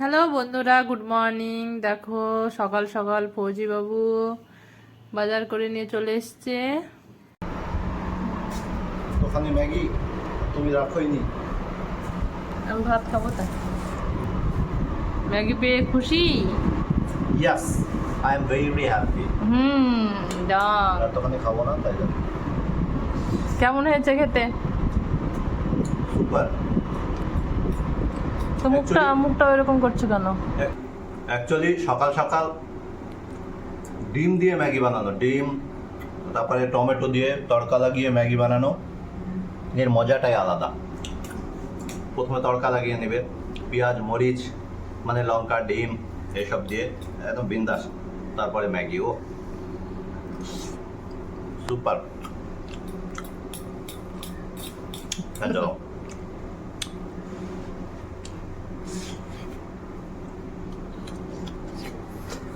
Hello বন্ধুরা good morning. দেখো সকাল সকাল ফৌজি বাবু বাজার করে নিয়ে চলে এসছে। ওখানে ম্যাগি তুমি রাখোইনি। আমি ভাত খাব তাই। ম্যাগি পেয়ে খুশি? Yes I am very happy hmm আর তোখানে খাব না তাই কেমন হয়েছে খেতে? সুপার তো মুখটা মুখটা এরকম করছ কেন? অ্যাকচুয়ালি সকাল সকাল ডিম দিয়ে ম্যাগি বানানো ডিম তারপরে টমেটো দিয়ে তড়কা লাগিয়ে ম্যাগি বানানো। এর মজাটাই আলাদা। প্রথমে তড়কা লাগিয়ে নেবে। পেঁয়াজ মরিচ মানে লঙ্কা ডিম এসব দিয়ে একদম বিন্দাস। তারপরে ম্যাগি ও সুপার হ্যালো